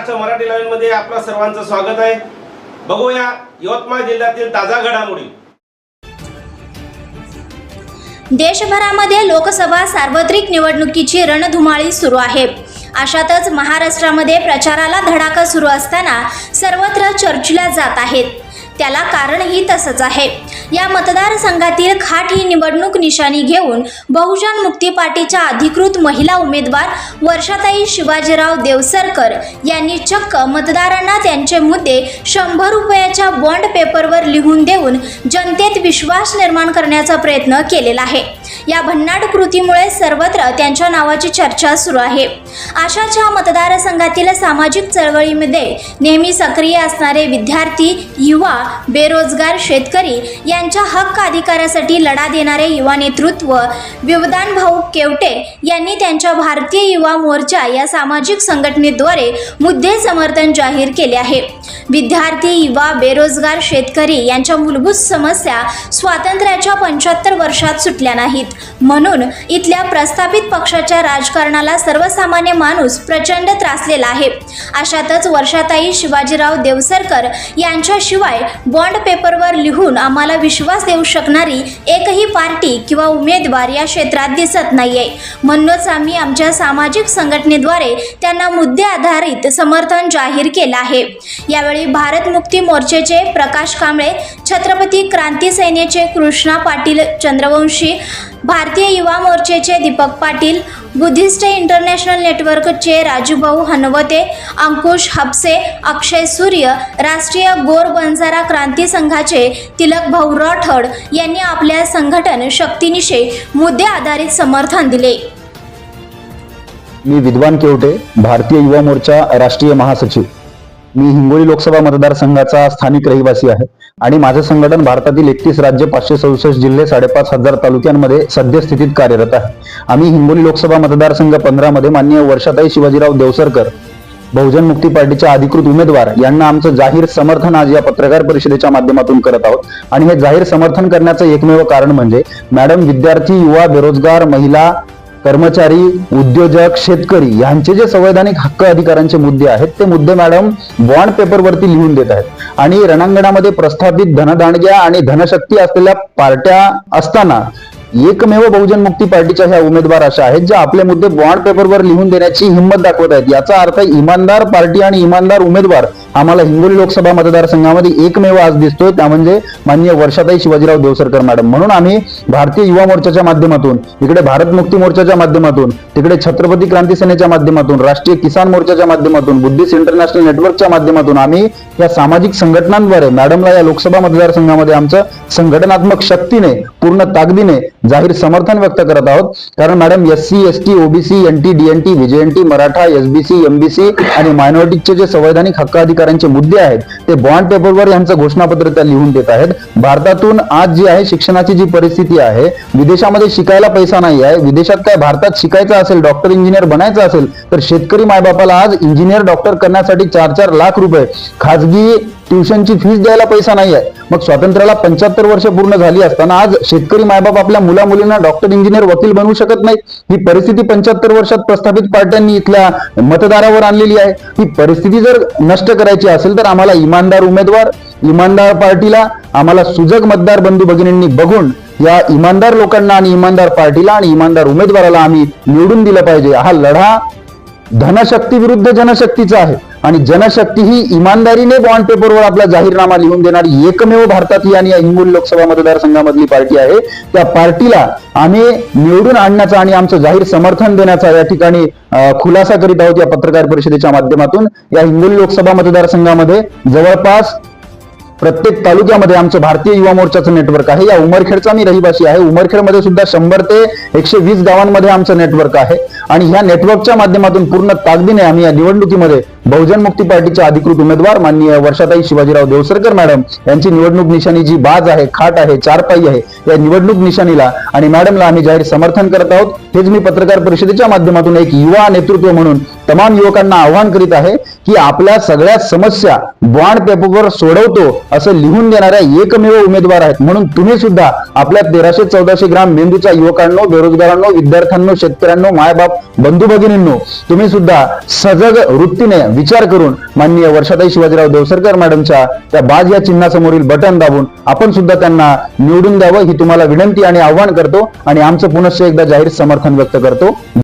महाराष्ट्र मराठी लाईव्हमध्ये आपलं सर्वांचं स्वागत आहे. बघूया यवतमाळ जिल्ह्यातील ताजा घडामोडी. देशभरामध्ये लोकसभा सार्वत्रिक निवडणुकीची रणधुमाळी सुरू आहे. अशातच महाराष्ट्रामध्ये प्रचाराला धडाका सुरू असताना सर्वत्र चर्चिल्या जात आहेत. त्याला कारणही तसंच आहे. या मतदारसंघातील खाट ही निवडणूक निशाणी घेऊन बहुजन मुक्ती पार्टीच्या अधिकृत महिला उमेदवार वर्षाताई शिवाजीराव देवसरकर यांनी चक्क मतदारांना त्यांचे मुद्दे शंभर रुपयाच्या बॉन्ड पेपरवर लिहून देऊन जनतेत विश्वास निर्माण करण्याचा प्रयत्न केलेला आहे. या भन्नाट कृतीमुळे सर्वत्र त्यांच्या नावाची चर्चा सुरू आहे. आशाच्या मतदारसंघातील सामाजिक चळवळीमध्ये नेहमी सक्रिय असणारे विद्यार्थी युवा बेरोजगार शेतकरी यांच्या हक्क अधिकारासाठी लढा देणारे युवा नेतृत्व विवदान भाऊ केवटे यांनी त्यांच्या भारतीय युवा मोर्चा या सामाजिक संघटनेद्वारे मुद्दे समर्थन जाहीर केले आहे. विद्यार्थी युवा बेरोजगार शेतकरी यांच्या मूलभूत समस्या स्वातंत्र्याच्या पंच्याहत्तर वर्षात सुटल्या नाही नाहीत. म्हणून इथल्या प्रस्थापित पक्षाच्या राजकारणाला सर्वसामान्य माणूस प्रचंड त्रासलेला आहे. अशातच वर्षाताई शिवाजीराव देवसरकर यांच्याशिवाय बॉन्ड पेपरवर लिहून आम्हाला विश्वास देऊ शकणारी एकही पार्टी किंवा उमेदवार या क्षेत्रात दिसत नाहीये. म्हणूनच आम्ही आमच्या सामाजिक संघटनेद्वारे त्यांना मुद्दे आधारित समर्थन जाहीर केलं आहे. यावेळी भारत मुक्ती मोर्चेचे प्रकाश कांबळे छत्रपती क्रांती सेनेचे कृष्णा पाटील चंद्रवंशी भारतीय युवा मोर्चेचे दीपक पाटील बुद्धिस्ट इंटरनॅशनल नेटवर्कचे राजूभाऊ हनवते अंकुश हापसे अक्षय सूर्य राष्ट्रीय गोर बंजारा क्रांती संघाचे तिलक भाऊ राठोड यांनी आपल्या संघटन शक्तीनिशी मुद्दे आधारित समर्थन दिले. मी विद्वान केवटे भारतीय युवा मोर्चा राष्ट्रीय महासचिव. मी हिंगोली लोकसभा मतदारसंघाचा स्थानिक रहिवासी आहे आणि माझं संघटन भारतातील एकतीस राज्य पाचशे सदुसष्ट जिल्हे साडेपाच हजार तालुक्यांमध्ये सद्यस्थितीत कार्यरत आहे. आम्ही हिंगोली लोकसभा मतदारसंघ पंधरामध्ये माननीय वर्षाताई शिवाजीराव देवसरकर बहुजन मुक्ती पार्टीच्या अधिकृत उमेदवार यांना आमचं जाहीर समर्थन आज या पत्रकार परिषदेच्या माध्यमातून करत आहोत. आणि हे जाहीर समर्थन करण्याचं एकमेव कारण म्हणजे मॅडम विद्यार्थी युवा बेरोजगार महिला कर्मचारी उद्योजक शेतकरी यांचे जे संवैधानिक हक्क अधिकारांचे मुद्दे आहेत ते मुद्दे मॅडम बॉन्ड पेपरवरती लिहून देत आहेत. आणि रणांगणामध्ये प्रस्थापित धनदांडग्या आणि धनशक्ती असलेल्या पार्ट्या असताना एकमेव बहुजन मुक्ती पार्टीच्या ह्या उमेदवार अशा आहेत ज्या आपले मुद्दे बॉन्ड पेपरवर लिहून देण्याची हिंमत दाखवत आहेत. याचा अर्थ इमानदार पार्टी आणि इमानदार उमेदवार आम्हाला हिंगोली लोकसभा मतदारसंघामध्ये एकमेव आज दिसतोय. त्या म्हणजे माननीय वर्षाताई शिवाजीराव देवसरकर मॅडम. म्हणून आम्ही भारतीय युवा मोर्चाच्या माध्यमातून इकडे भारत मुक्ती मोर्चाच्या माध्यमातून तिकडे छत्रपती क्रांती सेनेच्या माध्यमातून राष्ट्रीय किसान मोर्चाच्या माध्यमातून बुद्धिस्ट इंटरनॅशनल नेटवर्कच्या माध्यमातून आम्ही या सामाजिक संघटनांद्वारे मॅडमला या लोकसभा मतदारसंघामध्ये आमचं संघटनात्मक शक्तीने पूर्ण ताकदीने जाहीर समर्थन व्यक्त करत आहोत. कारण madam S C S T OBC N T DNT VJNT Maratha SBC MBC आणि मायनॉरिटीचे जे संवैधानिक हक्क अधिकारांचे मुद्दे आहेत ते बॉन्ड पेपरवर यांचं घोषणापत्र त्या लिहून देत आहेत. भारतातून आज जी आहे शिक्षणाची जी परिस्थिती आहे विदेशामध्ये शिकायला पैसा नाही आहे. विदेशात काय भारतात शिकायचं असेल डॉक्टर इंजिनियर बनायचं असेल तर शेतकरी मायबापाला आज इंजिनियर डॉक्टर करण्यासाठी चार चार लाख रुपये. खाजगी ट्युशनची फीस द्यायला पैसा नाही आहे मग स्वातंत्र्याला पंच्याहत्तर वर्ष पूर्ण झाली असताना आज शेतकरी मायबाप आपल्या मुला मुलींना डॉक्टर इंजिनियर वकील बनवू शकत नाहीत. ही परिस्थिती पंच्याहत्तर वर्षात प्रस्थापित पार्ट्यांनी इथल्या मतदारावर आणलेली आहे. ही परिस्थिती जर नष्ट करायची असेल तर आम्हाला इमानदार उमेदवार इमानदार पार्टीला आम्हाला सुजग मतदार बंधू भगिनींनी बघून या इमानदार लोकांना आणि इमानदार पार्टीला आणि इमानदार उमेदवाराला आम्ही निवडून दिलं पाहिजे. हा लढा धनशक्ती विरुद्ध जनशक्तीचा आहे. आणि जनशक्ती ही इमानदारीने बॉन्ड पेपरवर आपला जाहीरनामा लिहून देणारी एकमेव भारतातली आणि या हिंगोली लोकसभा मतदारसंघामधली पार्टी आहे. त्या पार्टीला आम्ही निवडून आणण्याचा आणि आमचं जाहीर समर्थन देण्याचा या ठिकाणी खुलासा करीत आहोत या पत्रकार परिषदेच्या माध्यमातून. या हिंगोली लोकसभा मतदारसंघामध्ये जवळपास प्रत्येक तालुक्यामध्ये आमचं भारतीय युवा मोर्चाचं नेटवर्क आहे. या उमरखेडचा मी रहिवासी आहे. उमरखेडमध्ये सुद्धा शंभर ते एकशे वीस गावांमध्ये आमचं नेटवर्क आहे. आणि ह्या नेटवर्कच्या माध्यमातून पूर्ण ताकदीने आम्ही या निवडणुकीमध्ये बहुजन मुक्ती पार्टीच्या अधिकृत उमेदवार माननीय वर्षाताई शिवाजीराव देवसरकर मॅडम यांची निवडणूक निशाणी जी बाज आहे खाट आहे चारपाई आहे या निवडणूक निशाणीला आणि मॅडमला आम्ही जाहीर समर्थन करत आहोत. हेच मी पत्रकार परिषदेच्या माध्यमातून एक युवा नेतृत्व म्हणून तमाम युवकांना आव्हान करीत आहे की आपल्या सगळ्या समस्या बॉन्ड पेपरवर सोडवतो असं लिहून देणाऱ्या एकमेव उमेदवार आहेत. म्हणून तुम्ही सुद्धा आपल्या तेराशे चौदाशे ग्राम मेंदूच्या युवकांनो बेरोजगारांनो विद्यार्थ्यांनो शेतकऱ्यांनो मायबाप बंधू भगिनींनो तुम्ही सुद्धा सजग वृत्तीने विचार करून माननीय वर्षाताई शिवाजीराव देवसरकर मॅडमच्या त्या बाज या चिन्हासमोरील बटन दाबून आपण सुद्धा त्यांना निवडून द्यावं ही तुम्हाला विनंती आणि आव्हान करतो आणि आमचं पुनश्च एकदा जाहीर समर्थन व्यक्त करतो.